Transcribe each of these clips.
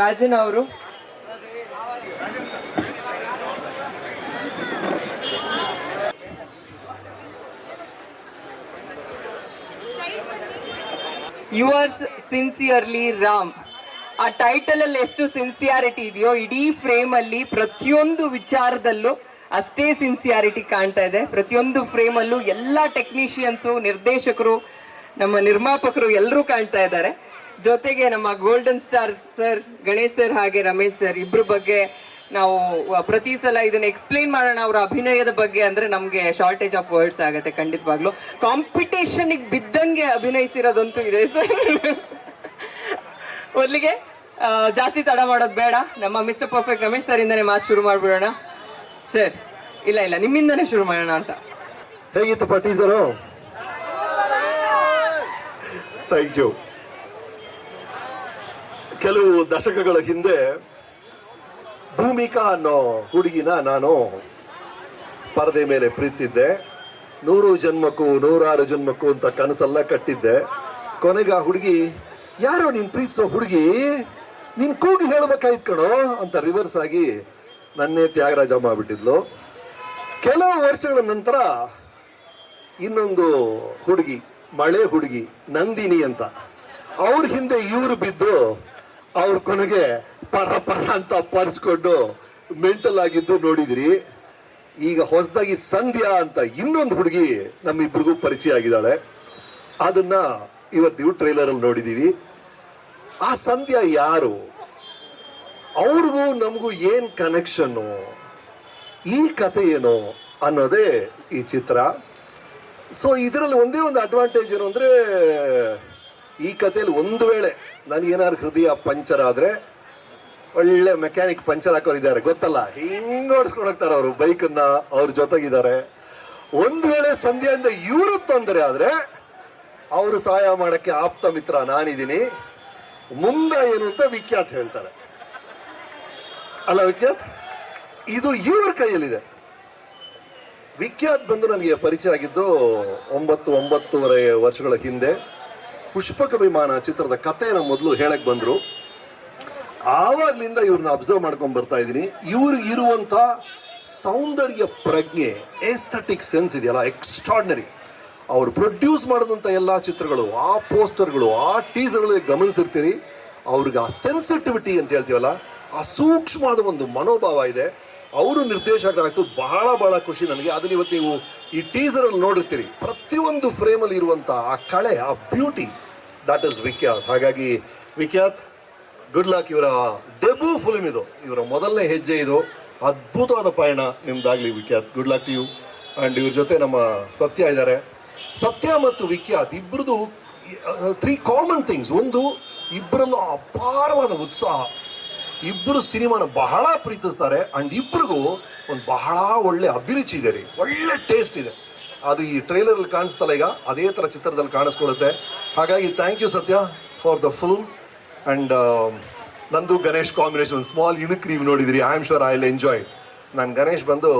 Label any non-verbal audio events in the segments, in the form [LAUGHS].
ರಾಜನ್ ಅವರು. Yours sincerely Ram ಆ title ಅಲ್ಲಿ ಎಷ್ಟು ಸಿನ್ಸಿಯಾರಿಟಿ ಇದೆಯೋ, ಇಡೀ ಫ್ರೇಮ್ ಅಲ್ಲಿ ಪ್ರತಿಯೊಂದು ವಿಚಾರದಲ್ಲೂ ಅಷ್ಟೇ ಸಿನ್ಸಿಯಾರಿಟಿ ಕಾಣ್ತಾ ಇದೆ. ಪ್ರತಿಯೊಂದು ಫ್ರೇಮ್ ಅಲ್ಲೂ ಎಲ್ಲ ಟೆಕ್ನಿಷಿಯನ್ಸು ನಿರ್ದೇಶಕರು, ನಮ್ಮ ನಿರ್ಮಾಪಕರು ಎಲ್ಲರೂ ಕಾಣ್ತಾ ಇದ್ದಾರೆ. ಜೊತೆಗೆ ನಮ್ಮ golden star sir Ganesh sir ಹಾಗೆ ರಮೇಶ್ ಸರ್ ಇಬ್ರು ಬಗ್ಗೆ ನಾವು ಪ್ರತಿ ಸಲ ಇದನ್ನ ಎಕ್ಸ್ಪ್ಲೈನ್ ಮಾಡೋಣ ಅವರ ಅಭಿನಯದ ಬಗ್ಗೆ ಅಂದ್ರೆ ನಮಗೆ ಶಾರ್ಟೇಜ್ ಆಫ್ ವರ್ಡ್ಸ್ ಆಗುತ್ತೆ ಖಂಡಿತವಾಗ್ಲು. ಕಾಂಪಿಟೇಷನ್ಗೆ ಬಿದ್ದಂಗೆ ಅಭಿನಯಿಸಿರೋದಂತೂ ಇದೆ ಸರ್ ಮೊದಲಿಗೆ ಜಾಸ್ತಿ ತಡ ಮಾಡೋದು ಬೇಡ. ನಮ್ಮ ಮಿಸ್ಟರ್ ಪರ್ಫೆಕ್ಟ್ ರಮೇಶ್ ಸರ್ ಇಂದನೆ ಮಾತು ಶುರು ಮಾಡ್ಬಿಡೋಣ. ಸರ್ ಇಲ್ಲ ಇಲ್ಲ ನಿಮ್ಮಿಂದಲೇ ಶುರು ಮಾಡೋಣ ಅಂತ. ಹೇಗಿತ್ತು ಪಟೀಸರು ಥ್ಯಾಂಕ್ ಯು ಕೆಲವು ದಶಕಗಳ ಹಿಂದೆ ಭೂಮಿಕಾ ಅನ್ನೋ ಹುಡುಗಿನ ನಾನು ಪರದೆ ಮೇಲೆ ಪ್ರೀತಿಸಿದ್ದೆ. ನೂರು ಜನ್ಮಕ್ಕೂ, ನೂರಾರು ಜನ್ಮಕ್ಕೂ ಅಂತ ಕನಸೆಲ್ಲ ಕಟ್ಟಿದ್ದೆ. ಕೊನೆಗೆ ಆ ಹುಡುಗಿ, ಯಾರೋ ನೀನು ಪ್ರೀತಿಸೋ ಹುಡುಗಿ? ನೀನು ಕೂಗಿ ಹೇಳ್ಬೇಕಾಯ್ತು ಕಣೋ ಅಂತ ರಿವರ್ಸ್ ಆಗಿ ನನ್ನೇ ತ್ಯಾಗರಾಜ ಮಾಡಿಬಿಟ್ಟಿದ್ಲು ಕೆಲವು ವರ್ಷಗಳ ನಂತರ ಇನ್ನೊಂದು ಹುಡುಗಿ, ಮಳೆ ಹುಡುಗಿ ನಂದಿನಿ ಅಂತ, ಅವ್ರ ಹಿಂದೆ ಇವರು ಬಿದ್ದು ಅವ್ರ ಕೊನೆಗೆ ಪರ ಪರ ಅಂತ ಅಪ್ಪಾರಿಸ್ಕೊಂಡು ಮೆಂಟಲ್ ಆಗಿದ್ದು ನೋಡಿದ್ರಿ. ಈಗ ಹೊಸದಾಗಿ ಸಂಧ್ಯಾ ಅಂತ ಇನ್ನೊಂದು ಹುಡುಗಿ ನಮ್ಮಿಬ್ರಿಗೂ ಪರಿಚಯ ಆಗಿದ್ದಾಳೆ. ಅದನ್ನ ಇವತ್ತು ನೀವು ಟ್ರೈಲರಲ್ಲಿ ನೋಡಿದ್ದೀವಿ ಆ ಸಂಧ್ಯಾ ಯಾರು? ಅವ್ರಿಗೂ ನಮಗೂ ಏನು ಕನೆಕ್ಷನ್ನು ಈ ಕಥೆ ಏನು ಅನ್ನೋದೇ ಈ ಚಿತ್ರ. ಸೊ ಇದರಲ್ಲಿ ಒಂದೇ ಒಂದು ಅಡ್ವಾಂಟೇಜ್ ಏನು ಅಂದರೆ ಈ ಕಥೆಯಲ್ಲಿ ಒಂದು ವೇಳೆ ನನಗೇನಾದ್ರು ಹೃದಯ ಪಂಚರ್ ಆದರೆ ಒಳ್ಳೆ ಮೆಕ್ಯಾನಿಕ್ ಪಂಚರ್ ಹಾಕೋರು ಇದ್ದಾರೆ ಗೊತ್ತಲ್ಲ? ಹಿಂಗೆ ಓಡಿಸ್ಕೊಂಡು ಹೋಗ್ತಾರೆ ಅವರು. ಬೈಕನ್ನ ಅವ್ರ ಜೊತೆಗಿದ್ದಾರೆ. ಒಂದು ವೇಳೆ ಸಂಧ್ಯಾಯಿಂದ ಇವರು ತೊಂದರೆ ಆದರೆ ಅವರು ಸಹಾಯ ಮಾಡೋಕ್ಕೆ ಆಪ್ತ ಮಿತ್ರ ನಾನಿದ್ದೀನಿ. ಮುಂದೆ ಏನು ಅಂತ ವಿಖ್ಯಾತ್ ಹೇಳ್ತಾರೆ. ಅಲ್ಲ ವಿಖ್ಯಾತ್? ಇದು ಇವ್ರ ಕೈಯಲ್ಲಿದೆ. ವಿಖ್ಯಾತ್ ಬಂದು ನನಗೆ ಪರಿಚಯ ಆಗಿದ್ದು ಒಂಬತ್ತು, ಒಂಬತ್ತೂವರೆ ವರ್ಷಗಳ ಹಿಂದೆ. ಪುಷ್ಪಕ ವಿಮಾನ ಚಿತ್ರದ ಕಥೆನ ಮೊದಲು ಹೇಳಕ್ ಬಂದರು. ಆವಾಗಲಿಂದ ಇವ್ರನ್ನ ಅಬ್ಸರ್ವ್ ಮಾಡ್ಕೊಂಡು ಬರ್ತಾ ಇದ್ದೀನಿ. ಇವ್ರಿಗೆ ಇರುವಂತ ಸೌಂದರ್ಯ ಪ್ರಜ್ಞೆ ಎಸ್ಥೆಟಿಕ್ ಸೆನ್ಸ್ ಇದೆಯಲ್ಲ ಎಕ್ಸ್ಟ್ರಾಡ್ನರಿ ಅವ್ರು ಪ್ರೊಡ್ಯೂಸ್ ಮಾಡಿದಂಥ ಎಲ್ಲ ಚಿತ್ರಗಳು, ಆ ಪೋಸ್ಟರ್ಗಳು ಆ ಟೀಸರ್ಗಳಿಗೆ ಗಮನಿಸಿರ್ತೀರಿ. ಅವ್ರಿಗೆ ಆ ಸೆನ್ಸಿಟಿವಿಟಿ ಅಂತ ಹೇಳ್ತೀವಲ್ಲ, ಆ ಸೂಕ್ಷ್ಮವಾದ ಒಂದು ಮನೋಭಾವ ಇದೆ. ಅವರು ನಿರ್ದೇಶಕರಾಗ್ತು ಬಹಳ ಬಹಳ ಖುಷಿ ನನಗೆ. ಅದನ್ನ ಇವತ್ತು ನೀವು ಈ ಟೀಸರಲ್ಲಿ ನೋಡಿರ್ತೀರಿ, ಪ್ರತಿಯೊಂದು ಫ್ರೇಮಲ್ಲಿ ಇರುವಂಥ ಆ ಕಳೆ, ಆ ಬ್ಯೂಟಿ ದಟ್ ಇಸ್ ವಿಖ್ಯಾತ್. ಹಾಗಾಗಿ ವಿಖ್ಯಾತ್ ಗುಡ್ ಲಕ್ ಇವರ ಡೆಬ್ಯೂ ಫಿಲ್ಮ್ ಇದು. ಇವರ ಮೊದಲನೇ ಹೆಜ್ಜೆ ಇದು. ಅದ್ಭುತವಾದ ಪಯಣ ನಿಮ್ದಾಗ್ಲಿ Vikhyat. Good luck to you and ಇವ್ರ ಜೊತೆ ನಮ್ಮ ಸತ್ಯ ಇದ್ದಾರೆ. ಸತ್ಯ ಮತ್ತು ವಿಖ್ಯಾತ್ ಇಬ್ಬರದು ತ್ರೀ ಕಾಮನ್ ಥಿಂಗ್ಸ್ ಒಂದು ಇಬ್ಬರಲ್ಲೂ ಅಪಾರವಾದ ಉತ್ಸಾಹ. ಇಬ್ಬರು ಸಿನಿಮಾನ ಬಹಳ ಪ್ರೀತಿಸ್ತಾರೆ. ಅಂಡ್ ಇಬ್ಬರಿಗೂ ಒಂದು ಬಹಳ ಒಳ್ಳೆ ಅಭಿರುಚಿ ಇದೆ ರೀ. ಒಳ್ಳೆ ಟೇಸ್ಟ್ ಇದೆ. ಅದು ಈ ಟ್ರೈಲರಲ್ಲಿ ಕಾಣಿಸ್ತಲ್ಲ ಈಗ, ಅದೇ ಥರ ಚಿತ್ರದಲ್ಲಿ ಕಾಣಿಸ್ಕೊಳ್ಳುತ್ತೆ. ಹಾಗಾಗಿ thank you Satya for the full and ನಂದು ಗಣೇಶ್ ಕಾಂಬಿನೇಷನ್ ಸ್ಮಾಲ್ ಇಣುಕ್ ನೀವು ನೋಡಿದಿರಿ. I am sure I will enjoy ನಾನು ಗಣೇಶ್ ಬಂದು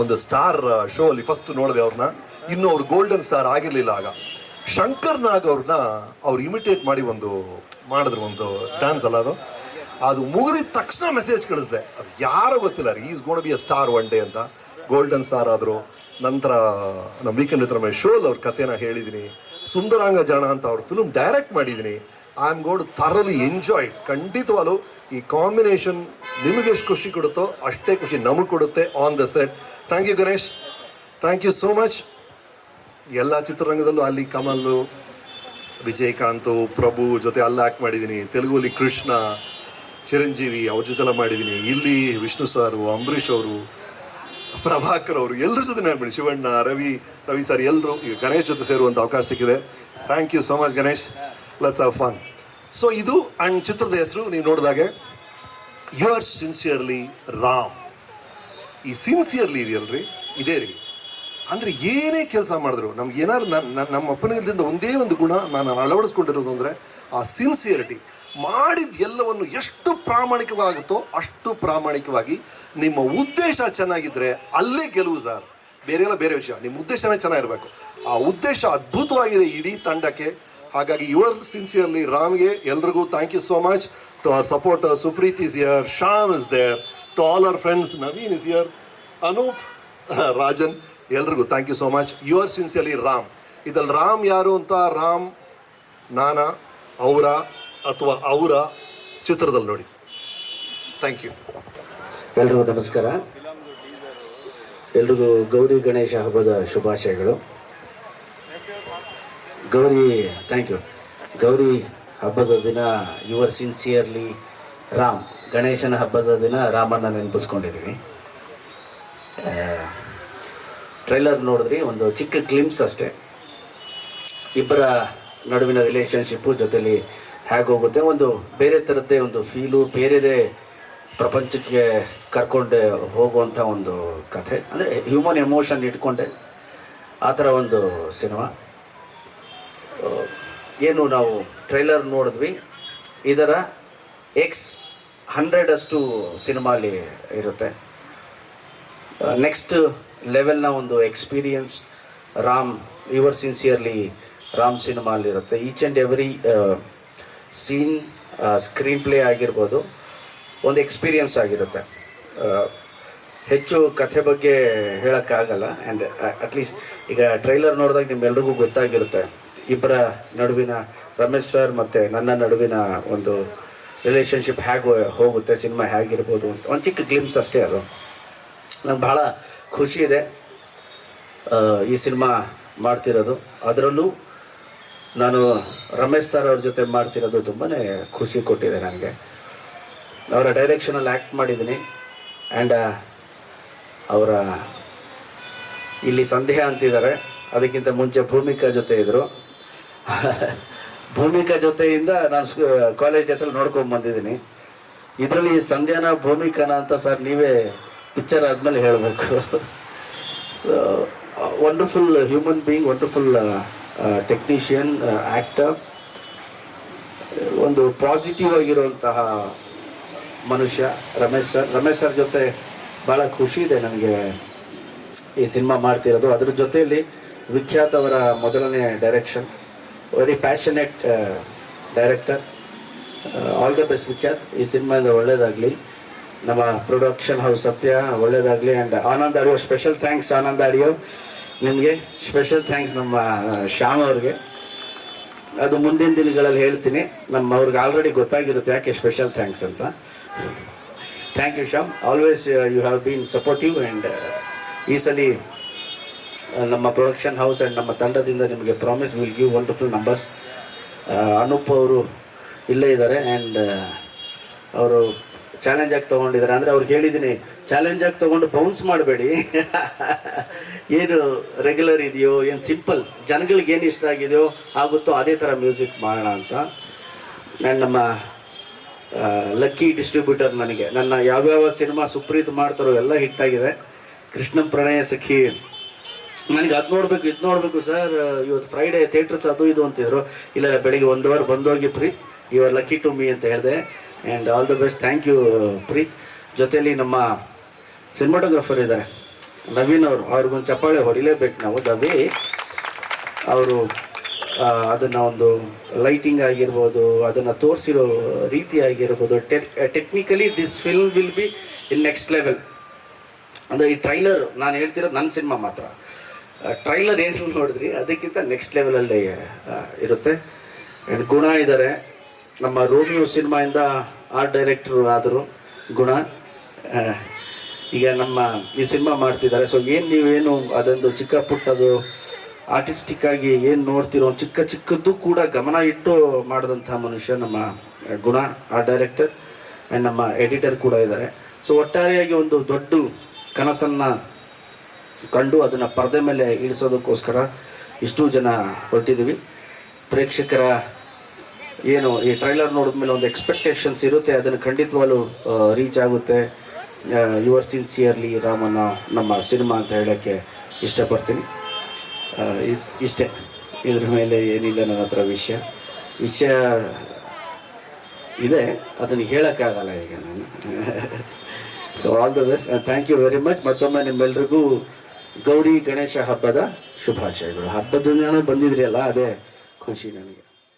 ಒಂದು ಸ್ಟಾರ್ ಶೋ ಅಲ್ಲಿ ಫಸ್ಟ್ ನೋಡಿದೆ ಅವ್ರನ್ನ ಇನ್ನು ಅವ್ರು ಗೋಲ್ಡನ್ ಸ್ಟಾರ್ ಆಗಿರಲಿಲ್ಲ ಆಗ. ಶಂಕರ್ ನಾಗ್ ಅವ್ರನ್ನ ಅವ್ರು ಇಮಿಟೇಟ್ ಮಾಡಿ ಒಂದು, ಮಾಡಿದ್ರು ಒಂದು ಡ್ಯಾನ್ಸ್ ಅಲ್ಲ ಅದು. ಅದು ಮುಗಿದಿದ ತಕ್ಷಣ ಮೆಸೇಜ್ ಕಳಿಸ್ದೆ. ಅದು ಯಾರೋ ಗೊತ್ತಿಲ್ಲ ರೀ is gonna be a star one day ಅಂತ. ಗೋಲ್ಡನ್ ಸ್ಟಾರ್ ಆದರು, ನಂತರ ನಮ್ಮ ವೀಕೆಂಡ್ ವಿತ್ ರಮೇಶ್ ಶೋಲ್ ಅವ್ರ ಕಥೆನ ಹೇಳಿದ್ದೀನಿ ಸುಂದರಾಂಗ ಜಾಣ ಅಂತ ಅವ್ರ ಫಿಲ್ಮ್ ಡೈರೆಕ್ಟ್ ಮಾಡಿದ್ದೀನಿ ಐ ಆಮ್ ಗೋಡ್ ಥರಲಿ ಎಂಜಾಯ್ ಖಂಡಿತವಾಗಲೂ ಈ ಕಾಂಬಿನೇಷನ್ ನಿಮಗೆ ಎಷ್ಟು ಖುಷಿ ಕೊಡುತ್ತೋ ಅಷ್ಟೇ ಖುಷಿ ನಮಗೆ ಕೊಡುತ್ತೆ on the set thank you Ganesh thank you so much ಎಲ್ಲ ಚಿತ್ರರಂಗದಲ್ಲೂ ಅಲ್ಲಿ ಕಮಲ್ಲು, ವಿಜಯಕಾಂತು, ಪ್ರಭು ಜೊತೆ ಅಲ್ಲಿ ಆ್ಯಕ್ಟ್ ಮಾಡಿದ್ದೀನಿ ಅಲ್ಲಿ ಕೃಷ್ಣ ಚಿರಂಜೀವಿ ಜೊತೆಲ್ಲ ಮಾಡಿದ್ದೀನಿ. ಇಲ್ಲಿ ವಿಷ್ಣು ಸಾರು ಅಂಬರೀಷ್ ಅವರು, ಪ್ರಭಾಕರ್ ಅವರು ಎಲ್ಲರ ಜೊತೆ ಬಿಡಿ. ಶಿವಣ್ಣ, ರವಿ ರವಿ ಸರ್ ಎಲ್ಲರೂ ಈಗ ಗಣೇಶ್ ಜೊತೆ ಸೇರುವಂಥ ಅವಕಾಶ ಸಿಕ್ಕಿದೆ. Thank you so much Ganesh. Lots of fun so ಇದು ಅಂಡ್ ಚಿತ್ರದ ಹೆಸರು, ನೀವು ನೋಡಿದಾಗೆ ಯು ಆರ್ ಸಿನ್ಸಿಯರ್ಲಿ ರಾಮ್ ಈ ಸಿನ್ಸಿಯರ್ಲಿ ಇದೆಯಲ್ರಿ? ಇದೇ ರೀ. ಅಂದರೆ ಏನೇ ಕೆಲಸ ಮಾಡಿದ್ರು, ನಮ್ಗೆ ಏನಾದ್ರು ನನ್ನ ನಮ್ಮ ಅಪ್ಪನಿಂದ ಒಂದೇ ಒಂದು ಗುಣ ನಾನು ಅಳವಡಿಸ್ಕೊಂಡಿರೋದು ಅಂದರೆ ಆ ಸಿನ್ಸಿಯರಿಟಿ ಮಾಡಿದ ಎಲ್ಲವನ್ನು ಎಷ್ಟು ಪ್ರಾಮಾಣಿಕವಾಗುತ್ತೋ ಅಷ್ಟು ಪ್ರಾಮಾಣಿಕವಾಗಿ ನಿಮ್ಮ ಉದ್ದೇಶ ಚೆನ್ನಾಗಿದ್ದರೆ ಅಲ್ಲೇ ಗೆಲುವು ಸರ್. ಬೇರೆ ಎಲ್ಲ ಬೇರೆ ವಿಷಯ. ನಿಮ್ಮ ಉದ್ದೇಶನೇ ಚೆನ್ನಾಗಿರಬೇಕು. ಆ ಉದ್ದೇಶ ಅದ್ಭುತವಾಗಿದೆ ಇಡೀ ತಂಡಕ್ಕೆ. ಹಾಗಾಗಿ ಯುವರ್ ಸಿನ್ಸಿಯರ್ಲಿ ರಾಮ್ಗೆ ಎಲ್ರಿಗೂ thank you so much to our support Supreeth is here Shyam is there to all our friends Naveen is here Anoop Rajan ಎಲ್ರಿಗೂ thank you so much yours sincerely Ram ಇದ್ರಲ್ಲಿ ರಾಮ್ ಯಾರು ಅಂತ? ರಾಮ್ ನಾನಾ, ಅವರ ಅಥವಾ ಅವರ ಚಿತ್ರದಲ್ಲಿ ನೋಡಿ. ಥ್ಯಾಂಕ್ ಯು ಎಲ್ರಿಗೂ ನಮಸ್ಕಾರ. ಎಲ್ರಿಗೂ ಗೌರಿ ಗಣೇಶ ಹಬ್ಬದ ಶುಭಾಶಯಗಳು. ಗೌರಿ ಥ್ಯಾಂಕ್ ಯು ಗೌರಿ ಹಬ್ಬದ ದಿನ ಯುವರ್ ಸಿನ್ಸಿಯರ್ಲಿ ರಾಮ್ ಗಣೇಶನ ಹಬ್ಬದ ದಿನ ರಾಮನ್ನ ನೆನಪಿಸ್ಕೊಂಡಿದ್ದೀವಿ ಟ್ರೈಲರ್ ನೋಡಿದ್ರಿ, ಒಂದು ಚಿಕ್ಕ ಕ್ಲಿಮ್ಸ್ ಅಷ್ಟೇ. ಇಬ್ಬರ ನಡುವಿನ ರಿಲೇಷನ್ಶಿಪ್ಪು ಜೊತೆಲಿ ಹೇಗೆ ಹೋಗುತ್ತೆ. ಒಂದು ಬೇರೆ ಥರದ್ದೇ ಒಂದು ಫೀಲು ಬೇರೆದೇ ಪ್ರಪಂಚಕ್ಕೆ ಕರ್ಕೊಂಡೆ ಹೋಗುವಂಥ ಒಂದು ಕಥೆ. ಅಂದರೆ ಹ್ಯೂಮನ್ ಎಮೋಷನ್ ಇಟ್ಕೊಂಡೆ. ಆ ಥರ ಒಂದು ಸಿನಿಮಾ ಏನು ನಾವು ಟ್ರೈಲರ್ ನೋಡಿದ್ವಿ. ಇದರ ಎಕ್ಸ್ ಹಂಡ್ರೆಡ್ ಅಷ್ಟು ಸಿನಿಮಾ ಅಲ್ಲಿ ಇರುತ್ತೆ ನೆಕ್ಸ್ಟ್ ಲೆವೆಲ್ನ ಒಂದು experience Ram yours sincerely Ram ಸಿನಿಮಾಲಿರುತ್ತೆ each and every scene screen play ಆಗಿರ್ಬೋದು, ಒಂದು ಎಕ್ಸ್ಪೀರಿಯನ್ಸ್ ಆಗಿರುತ್ತೆ. ಹೆಚ್ಚು ಕಥೆ ಬಗ್ಗೆ ಹೇಳೋಕ್ಕಾಗಲ್ಲ ಆ್ಯಂಡ್ ಅಟ್ಲೀಸ್ಟ್ ಈಗ ಟ್ರೈಲರ್ ನೋಡಿದಾಗ ನಿಮ್ಮೆಲ್ರಿಗೂ ಗೊತ್ತಾಗಿರುತ್ತೆ. ಇಬ್ಬರ ನಡುವಿನ ರಮೇಶ್ ಸರ್ ಮತ್ತು ನನ್ನ ನಡುವಿನ ಒಂದು ರಿಲೇಷನ್ಶಿಪ್ ಹೇಗೆ, ಹೋಗುತ್ತೆ ಸಿನಿಮಾ ಹೇಗಿರ್ಬೋದು ಅಂತ. ಒಂದು ಚಿಕ್ಕ ಗ್ಲಿಮ್ಸ್ ಅಷ್ಟೇ ಅದು. ನಂಗೆ ಭಾಳ ಖುಷಿ ಇದೆ ಈ ಸಿನಿಮಾ ಮಾಡ್ತಿರೋದು. ಅದರಲ್ಲೂ ನಾನು ರಮೇಶ್ ಸರ್ ಅವ್ರ ಜೊತೆ ಮಾಡ್ತಿರೋದು ತುಂಬಾ ಖುಷಿ ಕೊಟ್ಟಿದೆ ನನಗೆ. ಅವರ ಡೈರೆಕ್ಷನಲ್ಲಿ ಆ್ಯಕ್ಟ್ ಮಾಡಿದ್ದೀನಿ. ಆ್ಯಂಡ್ ಅವರ ಇಲ್ಲಿ ಸಂದೇಹ ಅಂತಿದ್ದಾರೆ. ಅದಕ್ಕಿಂತ ಮುಂಚೆ ಭೂಮಿಕಾ ಜೊತೆ ಇದ್ದರು [LAUGHS] ಭೂಮಿಕಾ ಜೊತೆಯಿಂದ ನಾನು ಕಾಲೇಜ್ ಡೇಸಲ್ಲಿ ನೋಡ್ಕೊಂಡು ಬಂದಿದ್ದೀನಿ. ಇದರಲ್ಲಿ ಸಂಧ್ಯಾನ, ಭೂಮಿಕಾನ ಅಂತ ಸರ್ ನೀವೇ ಪಿಕ್ಚರ್ ಆದಮೇಲೆ ಹೇಳಬೇಕು. So wonderful human being wonderful technician actor ಒಂದು ಪಾಸಿಟಿವ್ ಆಗಿರುವಂತಹ ಮನುಷ್ಯ ರಮೇಶ್ ಸರ್. ರಮೇಶ್ ಸರ್ ಜೊತೆ ಭಾಳ ಖುಷಿ ಇದೆ ನನಗೆ ಈ ಸಿನಿಮಾ ಮಾಡ್ತಿರೋದು. ಅದ್ರ ಜೊತೆಯಲ್ಲಿ ವಿಖ್ಯಾತ್ ಅವರ ಮೊದಲನೇ direction very passionate director all the best Vikhyat. ಈ ಸಿನಿಮಾದ ಒಳ್ಳೇದಾಗಲಿ. ನಮ್ಮ ಪ್ರೊಡಕ್ಷನ್ ಹೌಸ್ ಸತ್ಯ, ಒಳ್ಳೇದಾಗಲಿ. And Anand audio special thanks Anand audio ನಿಮಗೆ ಸ್ಪೆಷಲ್ ಥ್ಯಾಂಕ್ಸ್ ನಮ್ಮ ಶ್ಯಾಮ್ ಅವ್ರಿಗೆ. ಅದು ಮುಂದಿನ ದಿನಗಳಲ್ಲಿ ಹೇಳ್ತೀನಿ. ನಮ್ಮ ಅವ್ರಿಗೆ ಆಲ್ರೆಡಿ ಗೊತ್ತಾಗಿರುತ್ತೆ ಯಾಕೆ ಸ್ಪೆಷಲ್ ಥ್ಯಾಂಕ್ಸ್ ಅಂತ. Thank you Shyam. Always you have been supportive and ಈ ಸಲ ನಮ್ಮ ಪ್ರೊಡಕ್ಷನ್ ಹೌಸ್ ಆ್ಯಂಡ್ ನಮ್ಮ ತಂಡದಿಂದ ನಿಮಗೆ promise will give wonderful numbers Anoop ಅವರು ಇಲ್ಲೇ ಇದ್ದಾರೆ ಆ್ಯಂಡ್ ಅವರು ಚಾಲೆಂಜ್ ಆಗಿ ತೊಗೊಂಡಿದ್ದಾರೆ ಅಂದರೆ ಅವ್ರಿಗೆ ಹೇಳಿದ್ದೀನಿ ಚಾಲೆಂಜ್ ಆಗಿ ತೊಗೊಂಡು ಬೌನ್ಸ್ ಮಾಡಬೇಡಿ. [LAUGHS] ಏನು ರೆಗ್ಯುಲರ್ ಇದೆಯೋ, ಏನು ಸಿಂಪಲ್ ಜನಗಳಿಗೆ ಏನು ಇಷ್ಟ ಆಗಿದೆಯೋ ಆಗುತ್ತೋ ಅದೇ ಥರ ಮ್ಯೂಸಿಕ್ ಮಾಡೋಣ ಅಂತ. ಆ್ಯಂಡ್ ನಮ್ಮ ಲಕ್ಕಿ ಡಿಸ್ಟ್ರಿಬ್ಯೂಟರ್ ನನಗೆ. ನನ್ನ ಯಾವ್ಯಾವ ಸಿನಿಮಾ ಸುಪ್ರೀತ್ ಮಾಡ್ತಾರೋ ಎಲ್ಲ ಹಿಟ್ಟಾಗಿದೆ ಕೃಷ್ಣ ಪ್ರಣಯ ಸಖಿ. ನನಗೆ ಅದು ನೋಡಬೇಕು, ಇದು ನೋಡಬೇಕು ಸರ್. ಇವತ್ತು ಫ್ರೈಡೇ ಥಿಯೇಟರ್ಸ್ ಅದು ಇದು ಅಂತಿದ್ರು. ಇಲ್ಲ ಬೆಳಿಗ್ಗೆ ಒಂದು ಅವರ್ ಬಂದೋಗಿ ಪ್ರೀತ್ ಇವರ್ ಲಕ್ಕಿ ಟು ಮೀ ಅಂತ ಹೇಳಿದೆ. And all the best thank you Preeth ಜೊತೆಯಲ್ಲಿ ನಮ್ಮ ಸಿನಿಮಾಟೋಗ್ರಫರ್ ಇದ್ದಾರೆ. ನವೀನ್ ಅವರು, ಅವ್ರಿಗೊಂದು ಚಪ್ಪಾಳೆ ಹೊಡಿಲೇಬೇಕು ನಾವು ದ ವೇ ಅವರು ಅದನ್ನು ಒಂದು ಲೈಟಿಂಗ್ ಆಗಿರ್ಬೋದು, ಅದನ್ನು ತೋರಿಸಿರೋ ರೀತಿ ಆಗಿರ್ಬೋದು. Technically this film will be in next level ಅಂದರೆ ಈ ಟ್ರೈಲರ್ ನಾನು ಹೇಳ್ತಿರೋದು ನನ್ನ ಸಿನಿಮಾ ಮಾತ್ರ. ಟ್ರೈಲರ್ ಏನು ನೋಡಿದ್ರಿ? ಅದಕ್ಕಿಂತ ನೆಕ್ಸ್ಟ್ ಲೆವೆಲಲ್ಲಿ ಇರುತ್ತೆ. ಆ್ಯಂಡ್ ಗುಣ ಇದ್ದಾರೆ. ನಮ್ಮ ರೋಮಿಯೋ ಸಿನಿಮಾಯಿಂದ ಆರ್ಟ್ ಡೈರೆಕ್ಟ್ರು ಆದರು ಗುಣ. ಈಗ ನಮ್ಮ ಈ ಸಿನಿಮಾ ಮಾಡ್ತಿದ್ದಾರೆ. ಸೊ ಏನು ನೀವೇನು ಅದೊಂದು ಚಿಕ್ಕ ಪುಟ್ಟದು ಆರ್ಟಿಸ್ಟಿಕ್ ಆಗಿ ಏನು ನೋಡ್ತಿರೋ ಚಿಕ್ಕ ಚಿಕ್ಕದ್ದು ಕೂಡ ಗಮನ ಇಟ್ಟು ಮಾಡಿದಂಥ ಮನುಷ್ಯ ನಮ್ಮ ಗುಣ ಆರ್ಟ್ ಡೈರೆಕ್ಟರ್ ಆ್ಯಂಡ್ ನಮ್ಮ ಎಡಿಟರ್ ಕೂಡ ಇದ್ದಾರೆ. ಸೊ ಒಟ್ಟಾರೆಯಾಗಿ ಒಂದು ದೊಡ್ಡ ಕನಸನ್ನು ಕಂಡು ಅದನ್ನು ಪರದೆ ಮೇಲೆ ಇಳಿಸೋದಕ್ಕೋಸ್ಕರ ಇಷ್ಟು ಜನ ಹೊರಟಿದ್ದೀವಿ. ಪ್ರೇಕ್ಷಕರ ಏನು, ಈ ಟ್ರೈಲರ್ ನೋಡಿದ್ಮೇಲೆ ಒಂದು ಎಕ್ಸ್ಪೆಕ್ಟೇಷನ್ಸ್ ಇರುತ್ತೆ, ಅದನ್ನು ಖಂಡಿತವಾಗ್ಲೂ ರೀಚ್ ಆಗುತ್ತೆ. ಯುವರ್ ಸಿನ್ಸಿಯರ್ಲಿ ರಾಮನ ನಮ್ಮ ಸಿನಿಮಾ ಅಂತ ಹೇಳೋಕ್ಕೆ ಇಷ್ಟಪಡ್ತೀನಿ. ಇಷ್ಟೇ. ಇದ್ರ ಮೇಲೆ ಏನಿಲ್ಲ ನನ್ನ ಹತ್ರ ವಿಷಯ. ವಿಷಯ ಇದೆ, ಅದನ್ನು ಹೇಳೋಕ್ಕಾಗಲ್ಲ ಈಗ ನಾನು. So all the best thank you very much ಮತ್ತೊಮ್ಮೆ ನಿಮ್ಮೆಲ್ರಿಗೂ ಗೌರಿ ಗಣೇಶ ಹಬ್ಬದ ಶುಭಾಶಯಗಳು. ಹಬ್ಬದ ಬಂದಿದ್ರಿ ಅಲ್ಲ, ಅದೇ ಖುಷಿ ನನಗೆ.